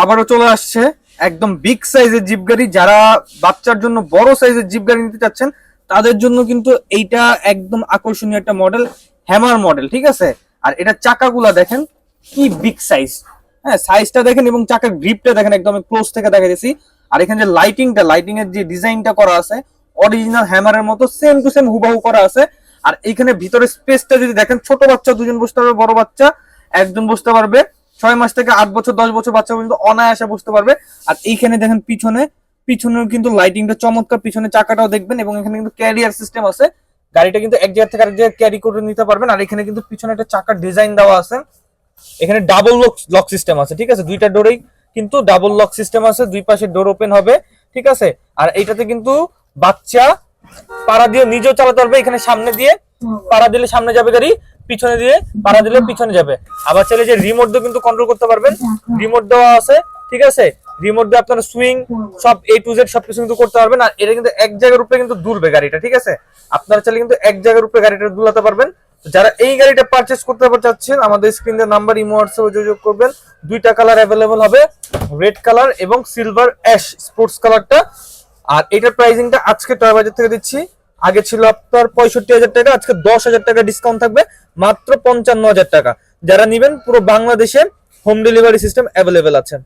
আবারও চলে আসছে একদম বিগ সাইজের জিপ গাড়ি। যারা বাচ্চার জন্য বড় সাইজের জিপ গাড়ি নিতে চাচ্ছেন, তাদের জন্য কিন্তু এইটা একদম আকর্ষণীয় একটা মডেল, হ্যামার মডেল, ঠিক আছে? আর এটা চাকাগুলা দেখেন, কি বিগ সাইজ। হ্যাঁ সাইজটা দেখেন এবং চাকার গ্রিপটা দেখেন একদম ক্লোজ থেকে দেখা গেছি আর এখানে যে লাইটিংটা লাইটিং এর যে ডিজাইনটা করা আছে অরিজিনাল হ্যামারের মতো সেম টু সেম হুবাহু করা আছে। আর এখানে ভিতরে স্পেসটা যদি দেখেন, ছোট বাচ্চা, দুজন বসতে পারবে বড় বাচ্চা, একজন বসতে পারবে। ছয় মাস থেকে আট বছর, দশ বছর বাচ্চা পর্যন্ত অনায়াসে বসতে পারবে। আর এইখানে দেখেন পিছনে পিছনে কিন্তু লাইটিংটা চমৎকার, পিছনে চাকাটাও দেখবেন এবং এখানে কিন্তু ক্যারিয়ার সিস্টেম আছে। গাড়িটা কিন্তু এক জায়গা থেকে আরেক জায়গায় ক্যারি করে নিতে পারবেন। আর এখানে কিন্তু পিছনে একটা চাকার ডিজাইন দেওয়া আছে। এখানে ডাবল লক লক সিস্টেম আছে, ঠিক আছে? দুইটা ডোরেই কিন্তু ডাবল লক সিস্টেম আছে। দুই পাশে ডোর ওপেন হবে, ঠিক আছে? আর এইটাতে কিন্তু বাচ্চা পাড়া দিয়ে নিজেও চালাতে পারবে, এখানে সামনে দিয়ে পাড়া দিলে সামনে যাবে গাড়ি, পিছনে দিয়ে পাড়া দিলে পিছনে যাবে। আবার চাইলে যে রিমোট দিয়ে কিন্তু কন্ট্রোল করতে পারবেন। রিমোট দেওয়া আছে, ঠিক আছে? রিমোট দিয়ে আপনারা সুইং সব এ টু জেড সবকিছু কিন্তু করতে পারবেন। আর এটা কিন্তু এক জায়গার উপরে কিন্তু দুলবে গাড়িটা, ঠিক আছে? আপনারা চাইলে কিন্তু এক জায়গার উপরে গাড়িটা দুলাতে পারবেন। যারা এই গাড়িটা পারচেস করতে চাচ্ছেন, আমাদের স্ক্রিনে নাম্বার ইমো হোয়াটসঅ্যাপে যোগাযোগ করবেন। দুইটা কালার অ্যাভেলেবল হবে রেড কালার এবং সিলভার অ্যাশ স্পোর্টস কালারটা আর এটার প্রাইসিংটা আজকে টয় বাজার থেকে দিচ্ছি। আগে ছিল আপনার পঁয়ষট্টি হাজার টাকা, আজকে দশ হাজার টাকা ডিসকাউন্ট থাকবে, মাত্র পঞ্চান্ন হাজার টাকা। যারা নিবেন, পুরো বাংলাদেশে হোম ডেলিভারি সিস্টেম অ্যাভেলেবেল আছে।